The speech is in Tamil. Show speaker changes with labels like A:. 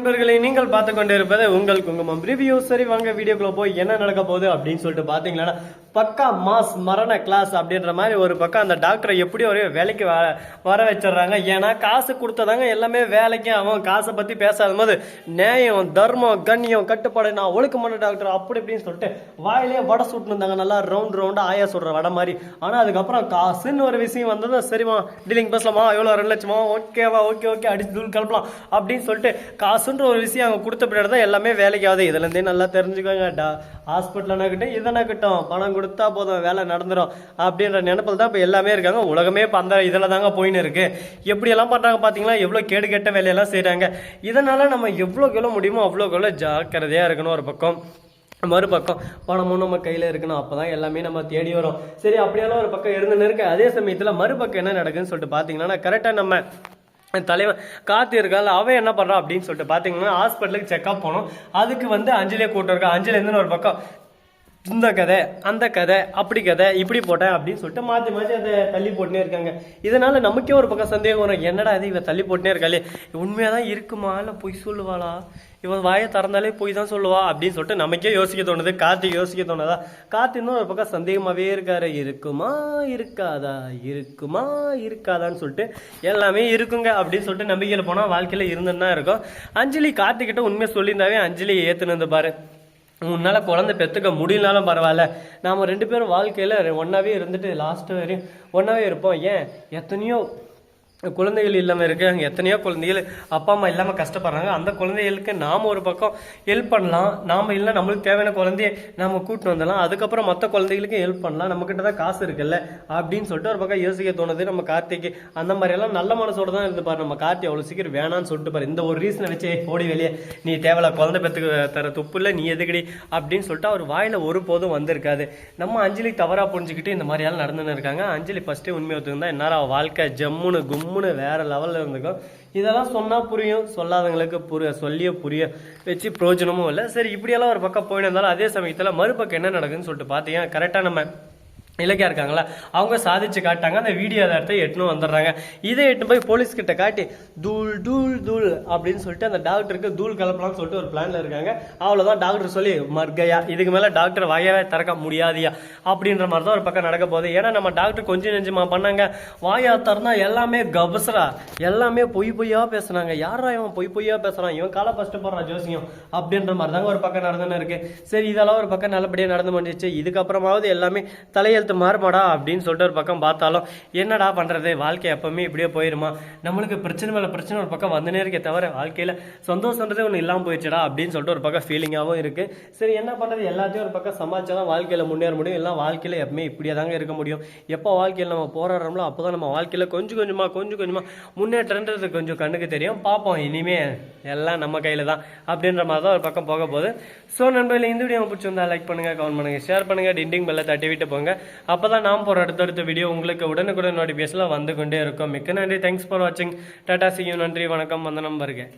A: நண்பர்களை நீங்கள் பார்த்து கொண்டு இருப்பது உங்கள் குங்குமம் ரிவ்யூ சரி வாங்க வீடியோக்குள்ள போய் என்ன நடக்க போகுது அப்படின்னு சொல்லிட்டு பார்த்தீங்கன்னா பக்கா மாஸ் மரண கிளாஸ் அப்படின்ற மாதிரி ஒரு பக்கம் அந்த டாக்டரை எப்படி ஒரு வேலைக்கு வர வர வச்சிடுறாங்க ஏன்னா காசு கொடுத்ததாங்க எல்லாமே வேலைக்கு அவன் காசை பற்றி பேசாத போது நியாயம் தர்மம் கண்ணியம் கட்டுப்பாடு நான் ஒழுக்கமான டாக்டர் அப்படி இப்படின்னு சொல்லிட்டு வாயிலே வடை சுட்டு இருந்தாங்க நல்லா ரவுண்ட் ரவுண்டாக ஆயா சுடுற வடை மாதிரி ஆனால் அதுக்கப்புறம் காசுன்னு ஒரு விஷயம் வந்தது சரிமா டீலிங் பேசலாமா எவ்வளோ ரெண்டு லட்சமா ஓகேவா ஓகே ஓகே அடிச்சு தூள் கிளப்பலாம் அப்படின்னு சொல்லிட்டு காசு காசுன்ற ஒரு விஷயம் அவங்க கொடுத்த பின்னாடி தான் எல்லாமே வேலைக்கு ஆகுது இதுலேருந்தே நல்லா தெரிஞ்சுக்கோங்கடா ஹாஸ்பிட்டல்னாக்கட்டும் இதனாக்கட்டும் பணம் கொடுத்தா போதும் வேலை நடந்துடும் அப்படின்ற நினைப்பில் தான் இப்போ எல்லாமே இருக்காங்க உலகமே இப்போ அந்த இதில் தாங்க போயின்னு இருக்குது எப்படியெல்லாம் பண்ணுறாங்க பார்த்தீங்களா எவ்வளோ கேடு கெட்ட வேலையெல்லாம் செய்கிறாங்க இதனால் நம்ம எவ்வளோ எவ்வளோ முடியுமோ அவ்வளோக்கு எவ்வளோ ஜாக்கிரதையாக இருக்கணும் ஒரு பக்கம் மறுபக்கம் பணமும் நம்ம கையில் இருக்கணும் அப்போ தான் எல்லாமே நம்ம தேடி வரும் சரி அப்படியெல்லாம் ஒரு பக்கம் இருந்துன்னு இருக்கு அதே சமயத்தில் மறுபக்கம் என்ன நடக்குதுன்னு சொல்லிட்டு பார்த்தீங்கன்னா கரெக்டாக நம்ம தலைவர் காத்து அவன் என்ன பண்ணுறான் அப்படின்னு சொல்லிட்டு பார்த்தீங்கன்னா ஹாஸ்பிட்டலுக்கு செக்அப் போனோம் அதுக்கு வந்து அஞ்சலியை கூட்டம் இருக்கா இருந்துன்னு ஒரு பக்கம் இந்த கதை அந்த கதை அப்படி கதை இப்படி போட்டேன் அப்படின்னு சொல்லிட்டு மாற்றி மாற்றி அதை தள்ளி போட்டுனே இருக்காங்க இதனால் நமக்கே ஒரு பக்கம் சந்தேகம் வரும் என்னடா அது இவன் தள்ளி போட்டுனே இருக்காளே உண்மையாக தான் இருக்குமா இல்லை பொய் சொல்லுவாளா இவன் வாயை திறந்தாலே போய் தான் சொல்லுவா அப்படின்னு சொல்லிட்டு நமக்கே யோசிக்க தோணுது கார்த்திக் யோசிக்க தோணுதா கார்த்திக் இன்னும் ஒரு பக்கம் சந்தேகமாகவே இருக்காரு இருக்குமா இருக்காதா இருக்குமா இருக்காதான்னு சொல்லிட்டு எல்லாமே இருக்குங்க அப்படின்னு சொல்லிட்டு நம்பிக்கையில் போனால் வாழ்க்கையில் இருந்துன்னு தான் இருக்கும் அஞ்சலி கார்த்திக்கிட்ட உண்மையை சொல்லியிருந்தாவே அஞ்சலி ஏற்றுனது பாரு உன்னால் குழந்தை பெற்றுக்க முடியலனாலும் பரவாயில்ல நாம் ரெண்டு பேரும் வாழ்க்கையில் ஒன்றாவே இருந்துட்டு லாஸ்ட்டு வரையும் ஒன்றாவே இருப்போம் ஏன் எத்தனையோ குழந்தைகள் இல்லாமல் இருக்காங்க எத்தனையோ குழந்தைகள் அப்பா அம்மா இல்லாமல் கஷ்டப்படுறாங்க அந்த குழந்தைகளுக்கு நாம் ஒரு பக்கம் ஹெல்ப் பண்ணலாம் நாம் இல்லை நம்மளுக்கு தேவையான குழந்தைய நம்ம கூட்டு வந்துடலாம் அதுக்கப்புறம் மற்ற குழந்தைகளுக்கும் ஹெல்ப் பண்ணலாம் நம்மக்கிட்ட தான் காசு இருக்குல்ல அப்படின்னு சொல்லிட்டு ஒரு பக்கம் யோசிக்க தோணுது நம்ம கார்த்திக் அந்த மாதிரியெல்லாம் நல்ல மனசோட தான் இருந்து பாரு நம்ம கார்த்தி அவ்வளோ சீக்கிரம் வேணான்னு சொல்லிட்டு பாரு இந்த ஒரு ரீசனை வச்சே ஓடி வெளியே நீ தேவையில்ல குழந்தை பெற்றுக்கு தர துப்பு இல்லை நீ எதுக்கடி அப்படின்னு சொல்லிட்டு அவர் வாயில் ஒரு போதும் வந்திருக்காது நம்ம அஞ்சலி தவறாக புரிஞ்சுக்கிட்டு இந்த மாதிரியெல்லாம் நடந்துன்னு இருக்காங்க அஞ்சலி ஃபஸ்ட்டே உண்மை ஒத்துக்கு தான் என்னால் வாழ்க்கை ஜம்முன்னு கும் ஜம்முன்னு வேற லெவலில் இருந்துக்கும் இதெல்லாம் சொன்னால் புரியும் சொல்லாதவங்களுக்கு புரிய சொல்லியே புரிய வச்சு பிரயோஜனமும் இல்லை சரி இப்படியெல்லாம் ஒரு பக்கம் போயிட்டு இருந்தாலும் அதே சமயத்தில் மறுபக்கம் என்ன நடக்குதுன்னு சொல்லிட்டு பார்த்தீங்கன்னா கரெக்டாக நம்ம இலக்கியா இருக்காங்களா அவங்க சாதிச்சு காட்டாங்க அந்த வீடியோ இடத்த எட்டுன்னு வந்துடுறாங்க இதை எட்டு போய் போலீஸ்கிட்ட காட்டி தூள் தூள் தூள் அப்படின்னு சொல்லிட்டு அந்த டாக்டருக்கு தூள் கலப்பலாம்னு சொல்லிட்டு ஒரு பிளான்ல இருக்காங்க அவ்வளோதான் டாக்டர் சொல்லி மர்கையா இதுக்கு மேலே டாக்டர் வாயாவே திறக்க முடியாதியா அப்படின்ற மாதிரி தான் ஒரு பக்கம் நடக்க போகுது ஏன்னா நம்ம டாக்டர் கொஞ்சம் நெஞ்சமா பண்ணாங்க வாயா திறந்தா எல்லாமே கபசரா எல்லாமே பொய் பொய்யா பேசுனாங்க யாரா இவன் பொய் பொய்யா பேசுறான் இவன் காலை ஃபஸ்ட்டு போடுறான் ஜோசியம் அப்படின்ற மாதிரி தாங்க ஒரு பக்கம் நடந்துன்னு இருக்கு சரி இதெல்லாம் ஒரு பக்கம் நல்லபடியாக நடந்து முடிஞ்சிச்சு இதுக்கப்புறமாவது எல்லாமே தலையெழுத்து கருத்து மாறுமாடா அப்படின்னு சொல்லிட்டு ஒரு பக்கம் பார்த்தாலும் என்னடா பண்ணுறது வாழ்க்கை எப்போவுமே இப்படியே போயிருமா நம்மளுக்கு பிரச்சனை மேலே பிரச்சனை ஒரு பக்கம் வந்துனே இருக்கே தவிர வாழ்க்கையில் சந்தோஷன்றதே ஒன்று இல்லாமல் போயிடுச்சுடா அப்படின்னு சொல்லிட்டு ஒரு பக்கம் ஃபீலிங்காகவும் இருக்குது சரி என்ன பண்ணுறது எல்லாத்தையும் ஒரு பக்கம் சமாளிச்சா தான் வாழ்க்கையில் முன்னேற முடியும் எல்லாம் வாழ்க்கையில் எப்பவுமே இப்படியே தாங்க இருக்க முடியும் எப்போ வாழ்க்கையில் நம்ம போராடுறோம்ல அப்போ தான் நம்ம வாழ்க்கையில் கொஞ்சம் கொஞ்சமாக கொஞ்சம் கொஞ்சமாக முன்னேற்றன்றது கொஞ்சம் கண்ணுக்கு தெரியும் பார்ப்போம் இனிமேல் எல்லாம் நம்ம கையில் தான் அப்படின்ற மாதிரி தான் ஒரு பக்கம் போக போகுது ஸோ நண்பர்கள் இந்த வீடியோ பிடிச்சிருந்தா லைக் பண்ணுங்கள் கமெண்ட் பண்ணுங்கள் ஷேர் பண்ணுங்கள் டிண்டிங் பெல்லை தட்டி விட்டு போங்க அப்பதான் நாம் நான் போகிற அடுத்தடுத்த வீடியோ உங்களுக்கு உடனுக்குடன் நோட்டிஃபிகேஷனில் வந்து கொண்டே இருக்கும் மிக்க நன்றி தேங்க்ஸ் ஃபார் வாட்சிங் டாடா சியூ நன்றி வணக்கம் வந்தனம் வருக